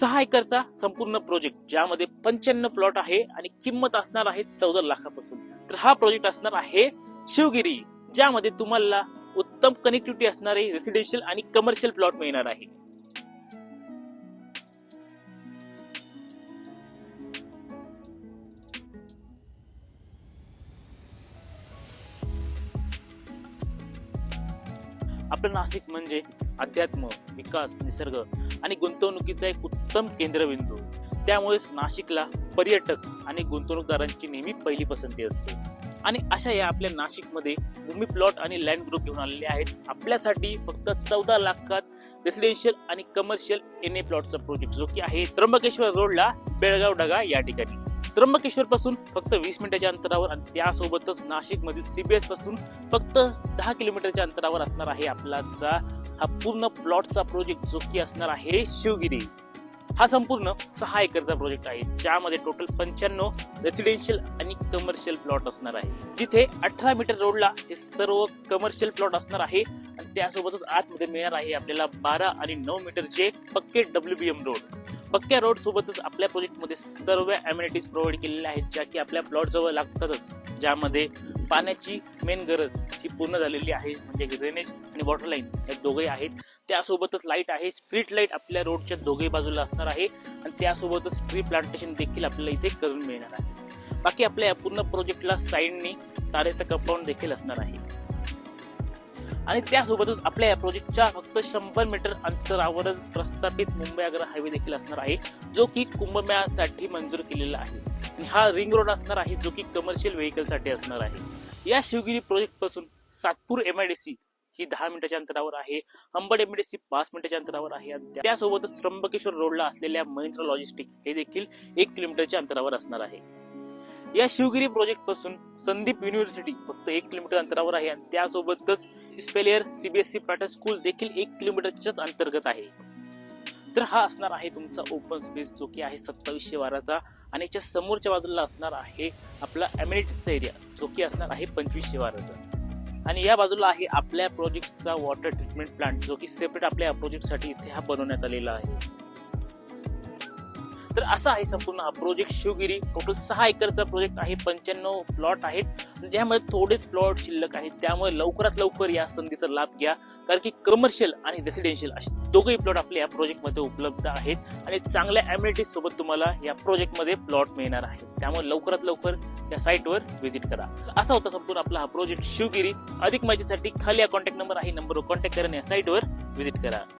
सहा एकरचा संपूर्ण प्रोजेक्ट ज्यामध्ये पंच्याण्णव प्लॉट आहे आणि किंमत असणार आहे चौदा लाखापासून. तर हा प्रोजेक्ट असणार आहे शिवगिरी ज्यामध्ये तुम्हाला उत्तम कनेक्टिव्हिटी असणारे रेसिडेन्शियल आणि कमर्शियल प्लॉट मिळणार आहे. आपलं नाशिक म्हणजे अध्यात्म विकास निसर्ग आणि गुंतवणुकीचा एक उत्तम केंद्रबिंदू. त्यामुळेच नाशिकला पर्यटक आणि गुंतवणूकदारांची नेहमी पहिली पसंती असते. आणि अशा या आपल्या नाशिकमध्ये भूमी प्लॉट आणि लँड ग्रुप घेऊन आलेले आहेत. आपल्यासाठी फक्त चौदा लाखात रेसिडेन्शियल आणि कमर्शियल एन ए प्लॉटचा प्रोजेक्ट जो की आहे त्र्यंबकेश्वर रोडला बेळगाव डगा या ठिकाणी. त्र्यंबकेश्वर पासून फक्त वीस मिनिटाच्या अंतरावर आणि त्यासोबतच नाशिक मधील सीबीएसपासून फक्त दहा किलोमीटरच्या अंतरावर असणार आहे आपलाचा हा पूर्ण प्लॉटचा प्रोजेक्ट जो की असणार आहे शिवगिरी. हा संपूर्ण सहा एकरचा प्रोजेक्ट आहे ज्यामध्ये टोटल पंच्याण्णव रेसिडेन्शियल आणि कमर्शियल प्लॉट असणार आहे. जिथे अठरा मीटर रोडला हे सर्व कमर्शियल प्लॉट असणार आहे. त्यासोबतच आतमध्ये मिळणार आहे आपल्याला बारा आणि नऊ मीटरचे पक्के डब्ल्यू बी एम रोड पक्क्या रोड सोबतच आपल्या प्रोजेक्टमध्ये सर्व अम्युनिटीज प्रोव्हाइड केलेल्या आहेत ज्या की आपल्या प्लॉटजवळ लागतातच. ज्यामध्ये पाण्याची मेन गरज ही पूर्ण झालेली आहे म्हणजे ड्रेनेज आणि वॉटर लाईन या दोघे आहेत. त्यासोबतच लाइट आहे स्ट्रीट लाइट आपल्या रोडच्या दोघे बाजूला असणार आहे. आणि त्यासोबतच ट्री प्लांटेशन देखील आपल्याला इथे करून मिळणार आहे. बाकी आपल्या या पूर्ण प्रोजेक्टला साईडनी तारेचं कंपाऊंड देखील असणार आहे. आणि त्यासोबतच आपल्या या प्रोजेक्टच्या फक्त शंभर मीटर अंतरावरच प्रस्थापित मुंबई आग्रा हायवे देखील असणार आहे जो की कुंभमेळ्यासाठी मंजूर केलेला आहे. आणि हा रिंग रोड असणार आहे जो की कमर्शियल व्हेकलसाठी असणार आहे. या शिवगिरी प्रोजेक्टपासून सातपूर सी ही दहा मिनिटाच्या अंतरावर आहे अंबड सी पाच मिनिटाच्या अंतरावर आहे. त्या- त्यासोबतच त्र्यंबकेश्वर रोडला असलेल्या महिंद्रा लॉजिस्टिक हे देखील एक किलोमीटरच्या अंतरावर असणार आहे. या शिवगिरी प्रोजेक्टपासून संदीप युनिव्हर्सिटी फक्त एक किलोमीटर अंतरावर आहे आणि त्यासोबतच स्पेलियर सीबीएसई पॅटर्न स्कूल देखील एक किलोमीटरच्याच अंतर्गत आहे. तर हा असणार आहे तुमचा ओपन स्पेस जो की आहे सत्तावीसशे बाराचा आणि याच्या समोरच्या बाजूला असणार आहे आपला अम्युनिटीचा एरिया जो की असणार आहे पंचवीसशे बाराचा आणि या बाजूला आहे आपल्या प्रोजेक्टचा वॉटर ट्रीटमेंट प्लांट जो की सेपरेट आपल्या प्रोजेक्टसाठी इथे हा बनवण्यात आलेला आहे. तर असा आहे संपूर्ण हा प्रोजेक्ट शिवगिरी टोटल सहा एकरचा प्रोजेक्ट आहे पंच्याण्णव प्लॉट आहेत. ज्यामध्ये थोडेच प्लॉट शिल्लक आहेत. त्यामुळे लवकरात लवकर या संधीचा लाभ घ्या. कारण की कमर्शियल आणि रेसिडेन्शियल असे दोघंही प्लॉट आपल्या या प्रोजेक्टमध्ये उपलब्ध आहेत. आणि चांगल्या अम्युनिटीज सोबत तुम्हाला या प्रोजेक्टमध्ये प्लॉट मिळणार आहे त्यामुळे लवकरात लवकर या साईटवर व्हिजिट करा. असा होता संपूर्ण आपला हा प्रोजेक्ट शिवगिरी अधिक माहितीसाठी खाली हा कॉन्टॅक्ट नंबर आहे. नंबरवर कॉन्टॅक्ट करा आणि या साईटवर व्हिजिट करा.